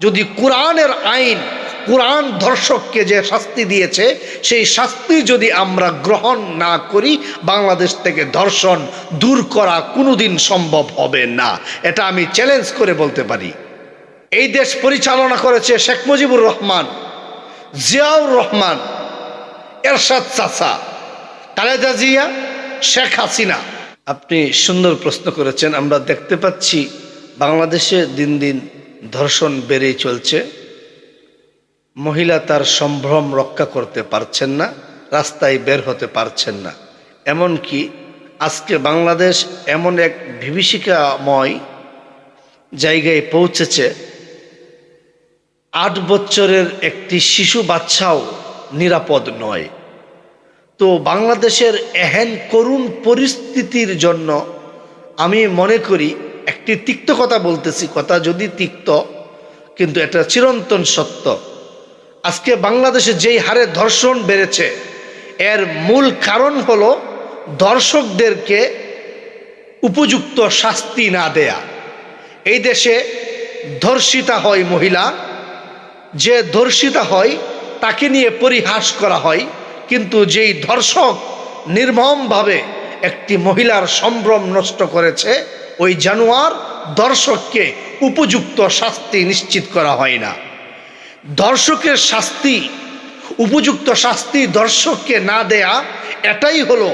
যদি কোরআনের আইন, কোরআন ধর্ষককে যে শাস্তি দিয়েছে, সেই শাস্তি যদি আমরা গ্রহণ না করি, বাংলাদেশ থেকে ধর্ষণ দূর করা কোনোদিন সম্ভব হবে না। এটা আমি চ্যালেঞ্জ করে বলতে পারি। এই দেশ পরিচালনা করেছে শেখ মুজিবুর রহমান, জিয়াউর রহমান, এরশাদ চাচা, খালেদা জিয়া, শেখ হাসিনা। আপনি সুন্দর প্রশ্ন করেছেন, আমরা দেখতে পাচ্ছি বাংলাদেশে দিন দিন ধর্ষণ বেড়েই চলছে। মহিলা তার সম্ভ্রম রক্ষা করতে পারছেন না, রাস্তায় বের হতে পারছেন না। এমনকি আজকে বাংলাদেশ এমন এক বিভীষিকাময় জায়গায় পৌঁছেছে। আট বছরের একটি শিশু বাচ্চাও নিরাপদ নয়। তো বাংলাদেশের এহেন করুণ পরিস্থিতির জন্য আমি মনে করি একটি তিক্ত কথা বলতেছি, কথা যদি তিক্ত, কিন্তু এটা চিরন্তন সত্য। আজকে বাংলাদেশে যেই হারে ধর্ষণ বেড়েছে, এর মূল কারণ হলো দর্শকদেরকে উপযুক্ত শাস্তি না দেয়া। এই দেশে ধর্ষিতা হয় মহিলা, যে ধর্ষিতা হয় তাকে নিয়ে পরিহাস করা হয়, কিন্তু যেই ধর্ষক নির্মমভাবে একটি মহিলার সম্ভ্রম নষ্ট করেছে ওই জানোয়ার দর্শককে উপযুক্ত শাস্তি নিশ্চিত করা হয় না। দর্শকের শাস্তি, উপযুক্ত শাস্তি দর্শককে না দেয়া, এটাই হলো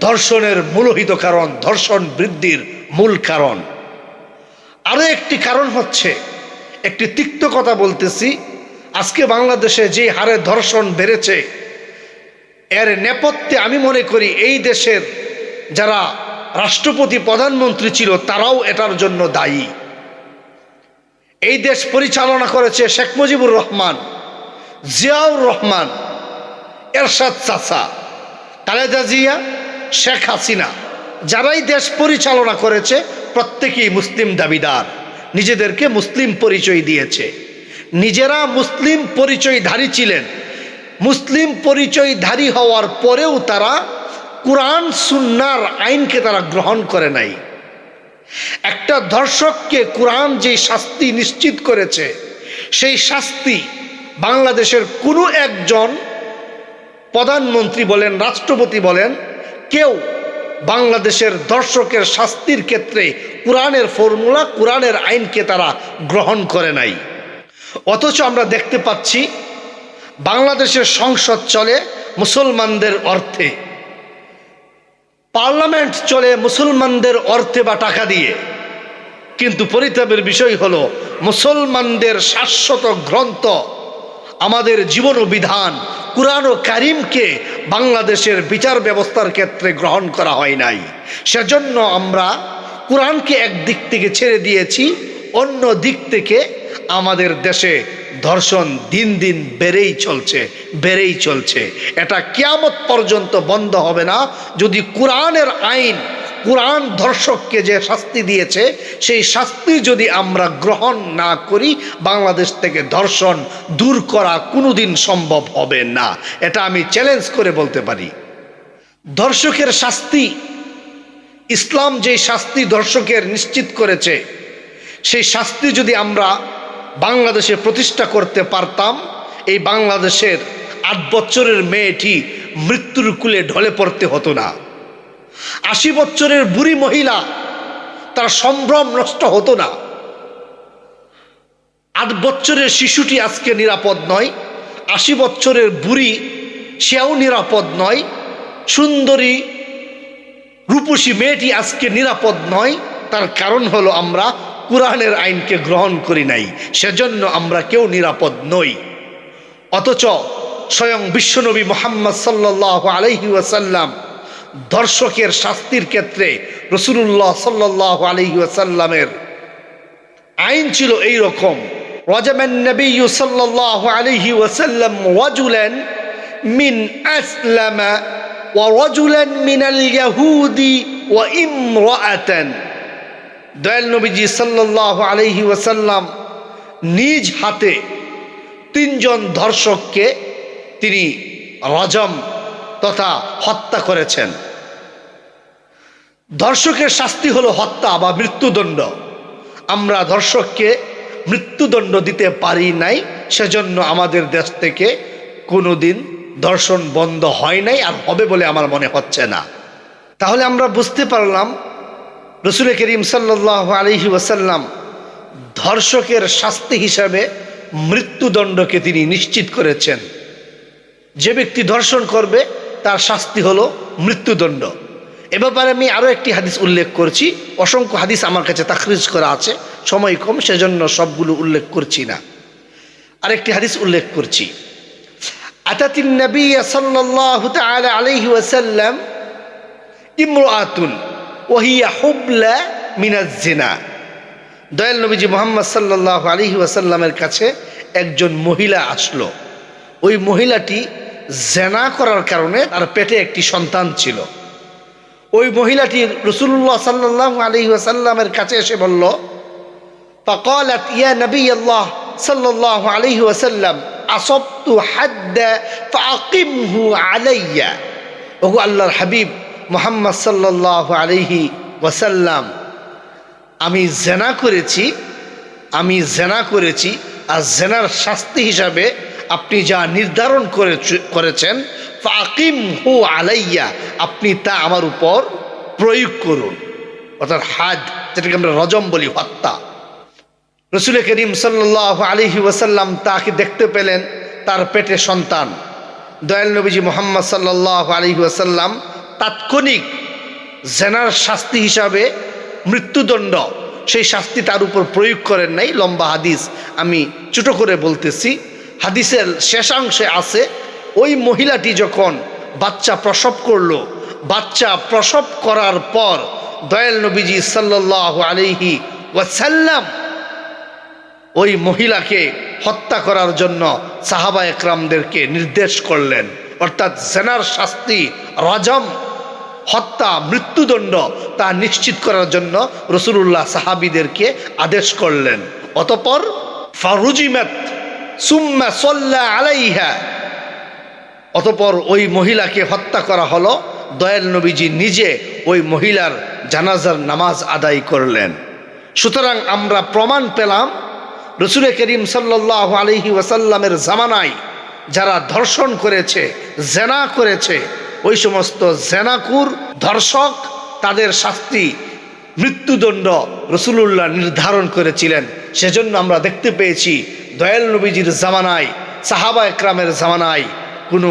ধর্ষণের মূলহিত কারণ ধর্ষণ বৃদ্ধির মূল কারণ। আরও একটি কারণ হচ্ছে, একটি তিক্ত কথা বলতেছি, আজকে বাংলাদেশে যে হারে ধর্ষণ বেড়েছে, এর নেপথ্যে আমি মনে করি এই দেশের যারা রাষ্ট্রপতি, প্রধানমন্ত্রী ছিল, তারাও এটার জন্য দায়ী। এই দেশ পরিচালনা করেছে শেখ মুজিবুর রহমান, জিয়াউর রহমান, এরশাদ চাচা, খালেদা জিয়া, শেখ হাসিনা। যারাই দেশ পরিচালনা করেছে, প্রত্যেকেই মুসলিম দাবিদার। নিজেদেরকে মুসলিম পরিচয় দিয়েছে। নিজেরা মুসলিম পরিচয়ধারী ছিলেন। মুসলিম পরিচয়ধারী হওয়ার পরেও তারা কোরআন, সুন্নার আইনকে তারা গ্রহণ করে নাই। একটা ধর্ষককে কোরআন যে শাস্তি নিশ্চিত করেছে, সেই শাস্তি বাংলাদেশের কোনো একজন প্রধানমন্ত্রী বলেন, রাষ্ট্রপতি বলেন, কেউ বাংলাদেশের দর্শকের শাস্তির ক্ষেত্রে কোরআনের ফর্মুলা, কোরআনের আইনকে তারা গ্রহণ করে নাই। অথচ আমরা দেখতে পাচ্ছি, বাংলাদেশের সংসদ চলে মুসলমানদের অর্থে। পার্লামেন্ট চলে মুসলমানদের অর্থে বা টাকা দিয়ে। কিন্তু পরিতাপের বিষয় হল, মুসলমানদের শাশ্বত গ্রন্থ, আমাদের জীবন ও বিধান, কোরআন ও কারিমকে বাংলাদেশের বিচার ব্যবস্থার ক্ষেত্রে গ্রহণ করা হয় নাই। সেজন্য আমরা কোরআনকে এক দিক থেকে ছেড়ে দিয়েছি, অন্য দিক থেকে আমাদের দেশে ধর্ষণ দিন দিন বেড়েই চলছে বেড়েই চলছে। এটা কিয়ামত পর্যন্ত বন্ধ হবে না। যদি কোরআনের আইন, কোরআন ধর্ষককে যে শাস্তি দিয়েছে, সেই শাস্তি যদি আমরা গ্রহণ না করি, বাংলাদেশ থেকে ধর্ষণ দূর করা কোনোদিন সম্ভব হবে না। এটা আমি চ্যালেঞ্জ করে বলতে পারি। ধর্ষকের শাস্তি, ইসলাম যে শাস্তি ধর্ষকের নিশ্চিত করেছে, সেই শাস্তি যদি আমরা বাংলাদেশে প্রতিষ্ঠা করতে পারতাম, এই বাংলাদেশের আট বছরের মেয়েটি মৃত্যুর কুলে ঢলে পড়তে হতো না। আশি বছরের বুড়ি মহিলা, তার সম্ভ্রম নষ্ট হতো না। আট বছরের শিশুটি আজকে নিরাপদ নয়, আশি বছরের বুড়ি সেও নিরাপদ নয়, সুন্দরী, রূপসী মেয়েটি আজকে নিরাপদ নয়, তার কারণ হলো আমরা কোরআনের আইনকে গ্রহণ করি নাই, সেজন্য আমরা কেউ নিরাপদ নই। অথচ স্বয়ং বিশ্বনবী মোহাম্মদ সাল্লাহ আলহি ওয়াসাল্লাম দর্শকের শাস্তির ক্ষেত্রে রসুল্লাহ সাল্লাহ আলহি ওয়াসাল্লামের আইন ছিল এই রকম রজামেন আলহি ওয়াসাল্লাম মিন ওয়া মিনাল ওয়া দয়াল নবীজি সাল্লাহ আলহি ওয়াসাল্লাম নিজ হাতে তিনজন ধর্ষককে তিনি রজম তথা হত্যা করেছেন। ধর্ষকের শাস্তি হলো হত্যা বা মৃত্যুদণ্ড। আমরা ধর্ষককে মৃত্যুদণ্ড দিতে পারি নাই, সেজন্য আমাদের দেশ থেকে কোনোদিন ধর্ষণ বন্ধ হয় নাই আর হবে বলে আমার মনে হচ্ছে না। তাহলে আমরা বুঝতে পারলাম রসুল করিম সাল্লাহ আলহি ওয়াসাল্লাম ধর্ষকের শাস্তি হিসাবে মৃত্যুদণ্ডকে তিনি নিশ্চিত করেছেন। যে ব্যক্তি ধর্ষণ করবে, তার শাস্তি হলো মৃত্যুদণ্ড। এ ব্যাপারে আমি আরও একটি হাদিস উল্লেখ করছি। অসংখ্য হাদিস আমার কাছে তাকরিজ করা আছে। সময় কম, সেজন্য সবগুলো উল্লেখ করছি না। আরেকটি হাদিস উল্লেখ করছি। আতাতিন নবী সাল্লাল্লাহু তাআলা আলাইহি ওয়াসাল্লাম ইমরাতুন ওহিয়া হুবলা মিনাজ জিনা দয়াল নবীজি মোহাম্মদ সাল্লাল্লাহু আলাইহি ওয়াসাল্লামের কাছে একজন মহিলা আসলো ওই মহিলাটি জেনা করার কারণে তার পেটে একটি সন্তান ছিল ওই মহিলাটি রসুল্লাহ সাল্লাহ আলী ওয়াসাল্লামের কাছে এসে বলল فقالت يا نبي الله صلى الله عليه وسلم أصبت حد فأقمه علي ওগো আল্লাহর হাবিব মোহাম্মদ সাল্লাহ আলহি ওয়াসাল্লাম, আমি জেনা করেছি, আমি জেনা করেছি, আর জেনার শাস্তি হিসাবে আপনি যা নির্ধারণ করে করেছেন ফাকিম হু আলাইয়া, আপনি তা আমার উপর প্রয়োগ করুন। অর্থাৎ হাজ, যেটাকে আমরা রজম বলি, হত্যা। রসুল করিম সাল্লাহ আলহি ওয়াসাল্লাম তাকে দেখতে পেলেন, তার পেটে সন্তান। দয়াল নবীজি মোহাম্মদ সাল্লাহ আলহি ওয়াসাল্লাম তাৎক্ষণিক জেনার শাস্তি হিসাবে মৃত্যুদণ্ড, সেই শাস্তি তার উপর প্রয়োগ করেন নাই, লম্বা হাদিস আমি ছোটো করে বলতেছি। হাদিসের শেষাংশে আছে, ওই মহিলাটি যখন বাচ্চা প্রসব করল, বাচ্চা প্রসব করার পর দয়াল নবীজি সাল্লাহ আলিহি ওয়াসাল্লাম ওই মহিলাকে হত্যা করার জন্য সাহাবা একরামদেরকে নির্দেশ করলেন। অর্থাৎ জেনার শাস্তি, রজম হত্যা, মৃত্যুদণ্ড তা নিশ্চিত করার জন্য রসুল্লাহ সাহাবিদেরকে আদেশ করলেন। অতপর, ফারুজিমাত সুম্মা সল্লা আলাইহা। অতপর ওই মহিলাকে হত্যা করা হলো। দয়াল নবীজি নিজে ওই মহিলার জানাজার নামাজ আদায় করলেন। সুতরাং আমরা প্রমাণ পেলাম, রসুল করিম সাল্লাহ আলহি ওয়াসাল্লামের জামানায় যারা ধর্ষণ করেছে, জেনা করেছে ওই সমস্ত জেনাকুর ধর্ষক তাদের শাস্তি, মৃত্যুদণ্ড রসুলুল্লাহ নির্ধারণ করেছিলেন। সেজন্য আমরা দেখতে পেয়েছি, দয়াল নবীজির জামানায়, সাহাবা একরামের জামানায় কোনো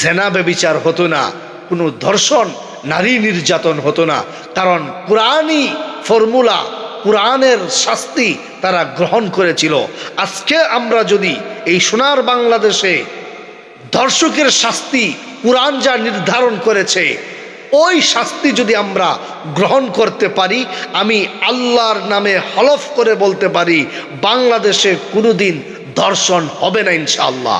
জেনা বেবিচার হতো না, কোনো ধর্ষণ, নারী নির্যাতন হতো না। কারণ কোরআনই ফর্মুলা, কোরআনের শাস্তি তারা গ্রহণ করেছিল। আজকে আমরা যদি এই সোনার বাংলাদেশে ধর্ষকের শাস্তি কোরআন যা নির্ধারণ করেছে, ওই শাস্তি যদি আমরা গ্রহণ করতে পারি, আমি আল্লাহর নামে হলফ করে বলতে পারি, বাংলাদেশে কোনোদিন দর্শন হবে না ইনশাআল্লাহ।